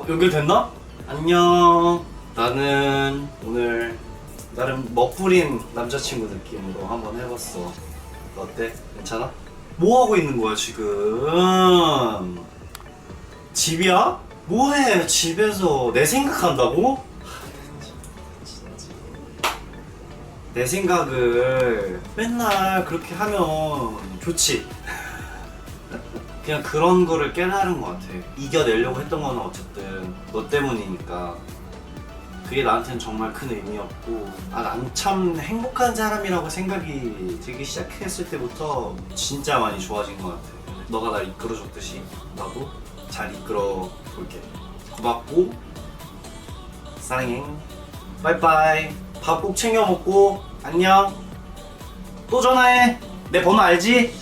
어, 연결됐나? 안녕. 나는 오늘 나름 멋부린 남자친구 느낌으로 한번 해봤어. 어때? 괜찮아? 뭐 하고 있는 거야 지금? 집이야? 뭐해 집에서 내 생각한다고? 내 생각을 맨날 그렇게 하면 좋지. 그냥 그런 거를 깨달은 것 같아. 이겨내려고 했던 거는 어쨌든 너 때문이니까. 그게 나한테는 정말 큰 의미였고, 아, 난 참 행복한 사람이라고 생각이 들기 시작했을 때부터 진짜 많이 좋아진 것 같아. 너가 날 이끌어줬듯이 나도 잘 이끌어 볼게. 고맙고, 사랑해. 빠이빠이. 밥 꼭 챙겨 먹고, 안녕. 또 전화해. 내 번호 알지?